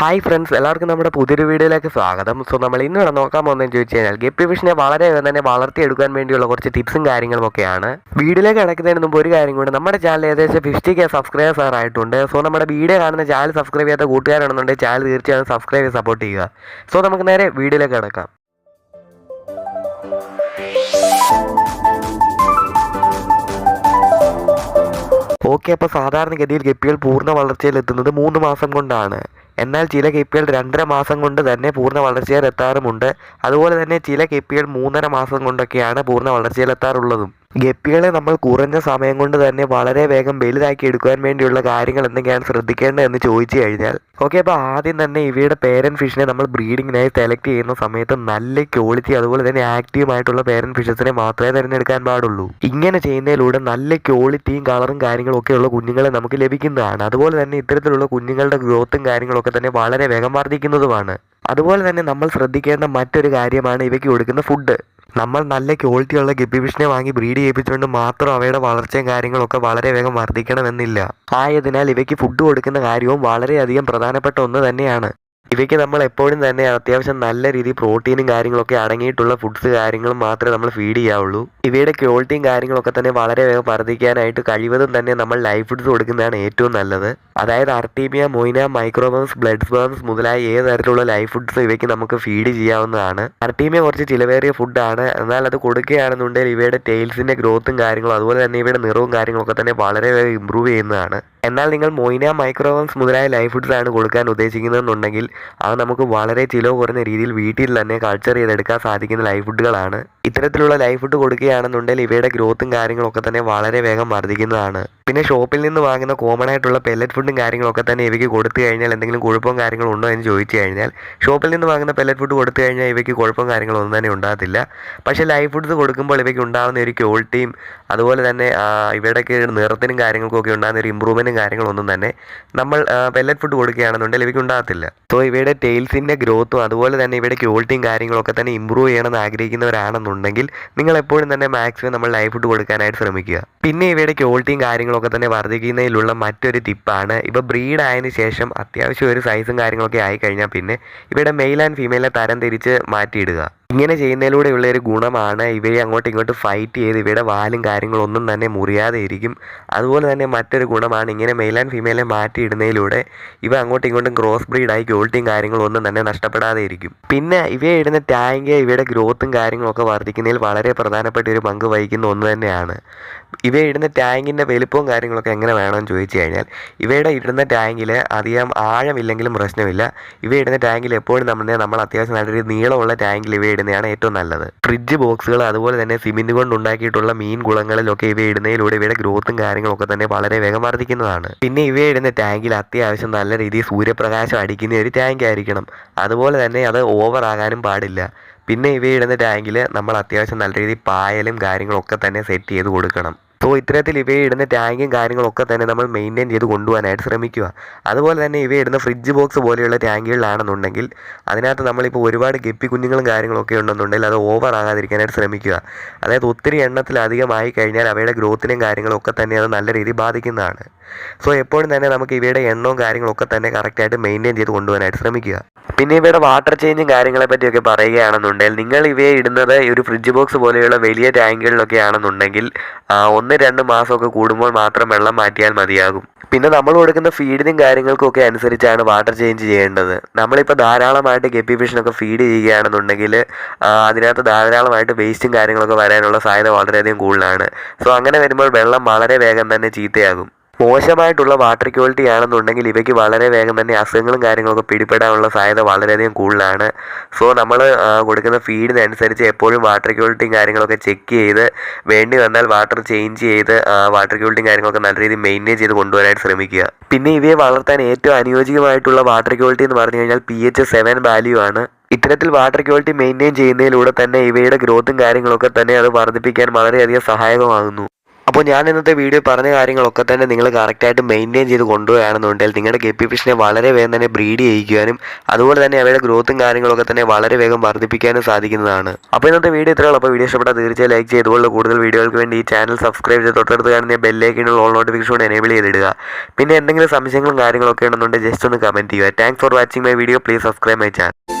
Hi friends എല്ലാവർക്കും നമ്മുടെ പുതിയൊരു വീഡിയോയിലേക്ക് സ്വാഗതം. സോ നമ്മൾ ഇന്ന് ഇവിടെ നോക്കാൻ പോകുന്നതെന്ന് ചോദിച്ചു കഴിഞ്ഞാൽ ഗപ്പി ഫിഷിനെ വളരെ വേഗം തന്നെ വളർത്തിയെടുക്കാൻ വേണ്ടിയുള്ള കുറച്ച് ടിപ്സും കാര്യങ്ങളും ഒക്കെയാണ്. വീഡിയോയിലേക്ക് കിടക്കുന്നതിന് മുമ്പ് ഒരു കാര്യം കൂടി നമ്മുടെ ചാനൽ ഏകദേശം ഫിഫ്റ്റി കെ സബ്സ്ക്രൈബേഴ്സ് ആയിട്ടുണ്ട്. സോ നമ്മുടെ വീഡിയോ കാണുന്ന ചാനൽ സബ്സ്ക്രൈബ് ചെയ്യാത്ത കൂട്ടുകാരാണെന്നുണ്ടെങ്കിൽ ചാനൽ തീർച്ചയായും സബ്സ്ക്രൈബ് ചെയ്ത് സപ്പോർട്ട് ചെയ്യുക. സോ നമുക്ക് നേരെ വീഡിയോയിലേക്ക് കിടക്കാം. ഓക്കെ അപ്പോൾ സാധാരണഗതിയിൽ ഗപ്പികൾ പൂർണ വളർച്ചയിൽ എത്തുന്നത് മൂന്ന് മാസം കൊണ്ടാണ്. എന്നാൽ ചില കിപ്പികൾ രണ്ടര മാസം കൊണ്ട് തന്നെ പൂർണ വളർച്ചയിലെത്താറുമുണ്ട് അതുപോലെ തന്നെ ചില കിപ്പികൾ മൂന്നര മാസം കൊണ്ടൊക്കെയാണ് പൂർണ വളർച്ചയിലെത്താറുള്ളതും ഗപ്പികളെ നമ്മൾ കുറഞ്ഞ സമയം കൊണ്ട് തന്നെ വളരെ വേഗം വലുതാക്കി എടുക്കുവാൻ വേണ്ടിയുള്ള കാര്യങ്ങൾ എന്തൊക്കെയാണ് ശ്രദ്ധിക്കേണ്ടത് എന്ന് ചോദിച്ചു കഴിഞ്ഞാൽ ഓക്കെ അപ്പോൾ ആദ്യം തന്നെ ഇവയുടെ പേരൻ ഫിഷിനെ നമ്മൾ ബ്രീഡിങ്ങിനായി സെലക്ട് ചെയ്യുന്ന സമയത്ത് നല്ല ക്വാളിറ്റി അതുപോലെ തന്നെ ആക്റ്റീവായിട്ടുള്ള പേരൻ ഫിഷസിനെ മാത്രമേ തിരഞ്ഞെടുക്കാൻ പാടുള്ളൂ. ഇങ്ങനെ ചെയ്യുന്നതിലൂടെ നല്ല ക്വാളിറ്റിയും കളറും കാര്യങ്ങളും ഒക്കെ ഉള്ള കുഞ്ഞുങ്ങളെ നമുക്ക് ലഭിക്കുന്നതാണ്. അതുപോലെ തന്നെ ഇത്തരത്തിലുള്ള കുഞ്ഞുങ്ങളുടെ ഗ്രോത്തും കാര്യങ്ങളൊക്കെ തന്നെ വളരെ വേഗം വർദ്ധിക്കുന്നതുമാണ്. അതുപോലെ തന്നെ നമ്മൾ ശ്രദ്ധിക്കേണ്ട മറ്റൊരു കാര്യമാണ് ഇവയ്ക്ക് കൊടുക്കുന്ന ഫുഡ് നമ്മൾ നല്ല ക്വാളിറ്റിയുള്ള ഗപ്പി ഫിഷിനെ വാങ്ങി ബ്രീഡ് ചെയ്യിപ്പിച്ചുകൊണ്ട് മാത്രം അവയുടെ വളർച്ചയും കാര്യങ്ങളൊക്കെ വളരെ വേഗം വർദ്ധിക്കണമെന്നില്ല. ആയതിനാൽ ഇവയ്ക്ക് ഫുഡ് കൊടുക്കുന്ന കാര്യവും വളരെയധികം പ്രധാനപ്പെട്ട ഒന്ന് തന്നെയാണ്. ഇവയ്ക്ക് നമ്മൾ എപ്പോഴും തന്നെ അത്യാവശ്യം നല്ല രീതിയിൽ പ്രോട്ടീനും കാര്യങ്ങളൊക്കെ അടങ്ങിയിട്ടുള്ള ഫുഡ്സ് കാര്യങ്ങളും മാത്രമേ നമ്മൾ ഫീഡ് ചെയ്യാവുള്ളൂ. ഇവയുടെ ക്വാളിറ്റിയും കാര്യങ്ങളൊക്കെ തന്നെ വളരെ വേഗം വർദ്ധിക്കാനായിട്ട് കഴിവതും തന്നെ നമ്മൾ ലൈഫ് ഫുഡ്സ് കൊടുക്കുന്നതാണ് ഏറ്റവും നല്ലത്. അതായത് അർട്ടീമിയ മൊയ്ന മൈക്രോബംസ് ബ്ലഡ് സ്പേംസ് മുതലായ ഏത് തരത്തിലുള്ള ലൈഫ് ഫുഡ്സ് ഇവയ്ക്ക് നമുക്ക് ഫീഡ് ചെയ്യാവുന്നതാണ്. അർട്ടീമിയ കുറച്ച് ചിലവേറിയ ഫുഡാണ് എന്നാൽ അത് കൊടുക്കുകയാണെന്നുണ്ടെങ്കിൽ ഇവയുടെ ടെയിൽസിന്റെ ഗ്രോത്തും കാര്യങ്ങളും അതുപോലെ തന്നെ ഇവയുടെ നിറവും കാര്യങ്ങളൊക്കെ തന്നെ വളരെ വേഗം ഇമ്പ്രൂവ് ചെയ്യുന്നതാണ്. എന്നാൽ നിങ്ങൾ മൊയ്ന മൈക്രോവംസ് മുതലായ ലൈഫ് ഫുഡ്സ് ആണ് കൊടുക്കാൻ ഉദ്ദേശിക്കുന്നതെന്നുണ്ടെങ്കിൽ അത് നമുക്ക് വളരെ ചിലവ് കുറഞ്ഞ രീതിയിൽ വീട്ടിൽ തന്നെ കൾച്ചർ ചെയ്തെടുക്കാൻ സാധിക്കുന്ന ലൈഫ് ഫുഡുകളാണ്. ഇത്തരത്തിലുള്ള ലൈഫ് ഫുഡ് കൊടുക്കുകയാണെന്നുണ്ടെങ്കിൽ ഇവയുടെ ഗ്രോത്തും കാര്യങ്ങളൊക്കെ തന്നെ വളരെ വേഗം വർദ്ധിക്കുന്നതാണ്. പിന്നെ ഷോപ്പിൽ നിന്ന് വാങ്ങുന്ന കോമൺ ആയിട്ടുള്ള പെല്ലറ്റ് ഫുഡും കാര്യങ്ങളൊക്കെ തന്നെ ഇവയ്ക്ക് കൊടുത്തു കഴിഞ്ഞാൽ എന്തെങ്കിലും കുഴപ്പവും കാര്യങ്ങളും ഉണ്ടോ എന്ന് ചോദിച്ചു കഴിഞ്ഞാൽ ഷോപ്പിൽ നിന്ന് വാങ്ങുന്ന പെല്ലറ്റ് ഫുഡ് കൊടുത്തു കഴിഞ്ഞാൽ ഇവയ്ക്ക് കുഴപ്പവും കാര്യങ്ങളും ഒന്നും തന്നെ ഉണ്ടാകത്തില്ല. പക്ഷേ ലൈഫ് ഫുഡ്സ് കൊടുക്കുമ്പോൾ ഇവയ്ക്ക് ഉണ്ടാകുന്ന ഒരു ക്വാളിറ്റിയും അതുപോലെ തന്നെ ഇവയുടെയൊക്കെ നിറത്തിനും കാര്യങ്ങൾക്കും ഒക്കെ ഉണ്ടാകുന്ന ഒരു ഇമ്പ്രൂവ്മെന്റും കാര്യങ്ങളൊന്നും തന്നെ നമ്മൾ പെല്ലറ്റ് ഫുഡ് കൊടുക്കുകയാണെന്നുണ്ടെങ്കിൽ ഇവയ്ക്ക് ഉണ്ടാകത്തില്ല. സോ ഇവയുടെ ടെയിൽസിന്റെ ഗ്രോത്തും അതുപോലെ തന്നെ ഇവയുടെ ക്വാളിറ്റിയും കാര്യങ്ങളൊക്കെ തന്നെ ഇമ്പ്രൂവ് ചെയ്യണമെന്ന് ആഗ്രഹിക്കുന്നവരാണെന്നുണ്ടെങ്കിൽ നിങ്ങൾ എപ്പോഴും തന്നെ മാക്സിമം നമ്മൾ ലൈഫ് ഫുഡ് കൊടുക്കാനായിട്ട് ശ്രമിക്കുക. പിന്നെ ഇവയുടെ ക്വാളിറ്റിയും കാര്യങ്ങളൊക്കെ തന്നെ വർദ്ധിക്കുന്നതിലുള്ള മറ്റൊരു ടിപ്പാണ് ഇവ ബ്രീഡ് ആയതിനു ശേഷം അത്യാവശ്യം ഒരു സൈസും കാര്യങ്ങളൊക്കെ ആയി കഴിഞ്ഞാൽ പിന്നെ ഇവയുടെ മെയിൽ ആൻഡ് ഫീമെയിലെ തരം തിരിച്ച് മാറ്റിയിടുക. ഇങ്ങനെ ചെയ്യുന്നതിലൂടെയുള്ള ഒരു ഗുണമാണ് ഇവയെ അങ്ങോട്ടും ഇങ്ങോട്ടും ഫൈറ്റ് ചെയ്ത് ഇവയുടെ വാലും കാര്യങ്ങളൊന്നും തന്നെ മുറിയാതെ ഇരിക്കും. അതുപോലെ തന്നെ മറ്റൊരു ഗുണമാണ് ഇങ്ങനെ മെയിൽ ആൻഡ് ഫീമെയിലെ മാറ്റിയിടുന്നതിലൂടെ ഇവ അങ്ങോട്ടും ഇങ്ങോട്ടും ക്രോസ് ബ്രീഡായി കാര്യങ്ങളും ഒന്നും തന്നെ നഷ്ടപ്പെടാതെ ഇരിക്കും. പിന്നെ ഇവയെ ഇടുന്ന ടാങ്ക് ഇവയുടെ ഗ്രോത്തും കാര്യങ്ങളൊക്കെ വർദ്ധിക്കുന്നതിൽ വളരെ പ്രധാനപ്പെട്ട ഒരു പങ്ക് വഹിക്കുന്ന ഒന്ന് തന്നെയാണ്. ഇവയെ ഇടുന്ന ടാങ്കിന്റെ വലിപ്പവും കാര്യങ്ങളൊക്കെ എങ്ങനെ വേണമെന്ന് ചോദിച്ചു കഴിഞ്ഞാൽ ഇവയുടെ ഇടുന്ന ടാങ്കിൽ അധികം ആഴമില്ലെങ്കിലും പ്രശ്നമില്ല. ഇവയിടുന്ന ടാങ്കിൽ എപ്പോഴും നമ്മൾ നമ്മൾ അത്യാവശ്യം നല്ലൊരു നീളമുള്ള ടാങ്കിൽ ഇവ ഇടുന്നതാണ് ഏറ്റവും നല്ലത്. ഫ്രിഡ്ജ് ബോക്സുകൾ അതുപോലെ തന്നെ സിമെന്റ് കൊണ്ട് ഉണ്ടാക്കിയിട്ടുള്ള മീൻ കുളങ്ങളിലൊക്കെ ഇവ ഇടുന്നതിലൂടെ ഇവയുടെ ഗ്രോത്തും കാര്യങ്ങളൊക്കെ തന്നെ വളരെ വേഗം വർദ്ധിക്കുന്നതാണ്. പിന്നെ ഇവ ഇടുന്ന ടാങ്കിൽ അത്യാവശ്യം നല്ല രീതിയിൽ സൂര്യപ്രകാശം അടിക്കുന്ന ഒരു ടാങ്ക് ആയിരിക്കണം. അതുപോലെ തന്നെ അത് ഓവർ ആകാനും പാടില്ല. പിന്നെ ഇവ ഇടുന്ന ടാങ്കിൽ നമ്മൾ അത്യാവശ്യം നല്ല രീതിയിൽ പായലും കാര്യങ്ങളൊക്കെ തന്നെ സെറ്റ് ചെയ്ത് കൊടുക്കണം. സോ ഇത്തരത്തിൽ ഇവയെ ഇടുന്ന ടാങ്കും കാര്യങ്ങളൊക്കെ തന്നെ നമ്മൾ മെയിന്റെയിൻ ചെയ്ത് കൊണ്ടുപോകാനായിട്ട് ശ്രമിക്കുക. അതുപോലെ തന്നെ ഇവയെ ഇടുന്ന ഫ്രിഡ്ജ് ബോക്സ് പോലെയുള്ള ടാങ്കുകളിലാണെന്നുണ്ടെങ്കിൽ അതിനകത്ത് നമ്മളിപ്പോൾ ഒരുപാട് ഗപ്പി കുഞ്ഞുങ്ങളും കാര്യങ്ങളൊക്കെ ഉണ്ടെന്നുണ്ടെങ്കിൽ അത് ഓവർ ആകാതിരിക്കാനായിട്ട് ശ്രമിക്കുക. അതായത് ഒത്തിരി എണ്ണത്തിലധികമായി കഴിഞ്ഞാൽ അവയുടെ ഗ്രോത്തിനും കാര്യങ്ങളൊക്കെ തന്നെ അത് നല്ല രീതിയിൽ ബാധിക്കുന്നതാണ്. സോ എപ്പോഴും തന്നെ നമുക്ക് ഇവയുടെ എണ്ണവും കാര്യങ്ങളൊക്കെ തന്നെ കറക്റ്റായിട്ട് മെയിന്റെയിൻ ചെയ്ത് കൊണ്ടുപോകാനായിട്ട് ശ്രമിക്കുക. പിന്നെ ഇവയുടെ വാട്ടർ ചേഞ്ചും കാര്യങ്ങളെ പറ്റിയൊക്കെ പറയുകയാണെന്നുണ്ടെങ്കിൽ നിങ്ങൾ ഇവയെ ഇടുന്നത് ഒരു ഫ്രിഡ്ജ് ബോക്സ് പോലെയുള്ള വലിയ ടാങ്കുകളിലൊക്കെ ആണെന്നുണ്ടെങ്കിൽ ആ, ഒന്ന് രണ്ട് മാസമൊക്കെ കൂടുമ്പോൾ മാത്രം വെള്ളം മാറ്റിയാൽ മതിയാകും. പിന്നെ നമ്മൾ കൊടുക്കുന്ന ഫീഡിനും കാര്യങ്ങൾക്കും ഒക്കെ അനുസരിച്ചാണ് വാട്ടർ ചേഞ്ച് ചെയ്യേണ്ടത്. നമ്മളിപ്പോൾ ധാരാളമായിട്ട് ഗപ്പി ഫിഷിനൊക്കെ ഫീഡ് ചെയ്യുകയാണെന്നുണ്ടെങ്കിൽ അതിനകത്ത് ധാരാളമായിട്ട് വേസ്റ്റും കാര്യങ്ങളൊക്കെ വരാനുള്ള സാധ്യത വളരെയധികം കൂടുതലാണ്. സോ അങ്ങനെ വരുമ്പോൾ വെള്ളം വളരെ വേഗം തന്നെ ചീത്തയാകും. മോശമായിട്ടുള്ള വാട്ടർ ക്വാളിറ്റി ആണെന്നുണ്ടെങ്കിൽ ഇവയ്ക്ക് വളരെ വേഗം തന്നെ അസുഖങ്ങളും കാര്യങ്ങളൊക്കെ പിടിപെടാനുള്ള സാധ്യത വളരെയധികം കൂടുതലാണ്. സോ നമ്മൾ കൊടുക്കുന്ന ഫീഡിനനുസരിച്ച് എപ്പോഴും വാട്ടർ ക്വാളിറ്റിയും കാര്യങ്ങളൊക്കെ ചെക്ക് ചെയ്ത് വേണ്ടി വന്നാൽ വാട്ടർ ചേഞ്ച് ചെയ്ത് വാട്ടർ ക്വാളിറ്റിയും കാര്യങ്ങളൊക്കെ നല്ല രീതിയിൽ മെയിന്റെയിൻ ചെയ്ത് കൊണ്ടുവരാനായിട്ട് ശ്രമിക്കുക. പിന്നെ ഇവയെ വളർത്താൻ ഏറ്റവും അനുയോജ്യമായിട്ടുള്ള വാട്ടർ ക്വാളിറ്റി എന്ന് പറഞ്ഞു കഴിഞ്ഞാൽ പി എച്ച് സെവൻ വാല്യൂ ആണ്. ഇത്തരത്തിൽ വാട്ടർ ക്വാളിറ്റി മെയിന്റെയിൻ ചെയ്യുന്നതിലൂടെ തന്നെ ഇവയുടെ ഗ്രോത്തും കാര്യങ്ങളൊക്കെ തന്നെ അത് വർദ്ധിപ്പിക്കാൻ വളരെയധികം സഹായകമാകുന്നു. അപ്പോൾ ഞാൻ ഇന്നത്തെ വീഡിയോ പറഞ്ഞ കാര്യങ്ങളൊക്കെ തന്നെ നിങ്ങൾ കറക്റ്റായിട്ട് മെയിന്റെയിൻ ചെയ്ത് കൊണ്ടുപോവുകയാണെന്നുണ്ടെങ്കിൽ നിങ്ങളുടെ ഗപ്പി ഫിഷിനെ വളരെ വേഗം തന്നെ ബ്രീഡ് ചെയ്യിക്കാനും അതുപോലെ തന്നെ അവയുടെ ഗ്രോത്തും കാര്യങ്ങളൊക്കെ തന്നെ വളരെ വേഗം വർദ്ധിപ്പിക്കാനും സാധിക്കുന്നതാണ്. അപ്പോൾ ഇന്നത്തെ വീഡിയോ ഇത്രയുള്ള അപ്പോൾ വീഡിയോ ഇഷ്ടപ്പെട്ടാൽ തീർച്ചയായും ലൈക്ക് ചെയ്ത് ഇതുപോലുള്ള കൂടുതൽ വീഡിയോകൾക്ക് വേണ്ടി ഈ ചാനൽ സബ്സ്ക്രൈബ് ചെയ്ത് തൊട്ടടുത്ത് കാണുന്ന ബെല്ലേക്കിനുള്ള ഓൾ നോട്ടിഫിക്കേഷൻ എനേബിൾ ചെയ്തിടുക. പിന്നെ എന്തെങ്കിലും സംശയങ്ങളും കാര്യങ്ങളൊക്കെ ഉണ്ടെന്നുണ്ടെങ്കിൽ ജസ്റ്റ് ഒന്ന് കമന്റ് ചെയ്യുക. Thanks for watching my video please subscribe my channel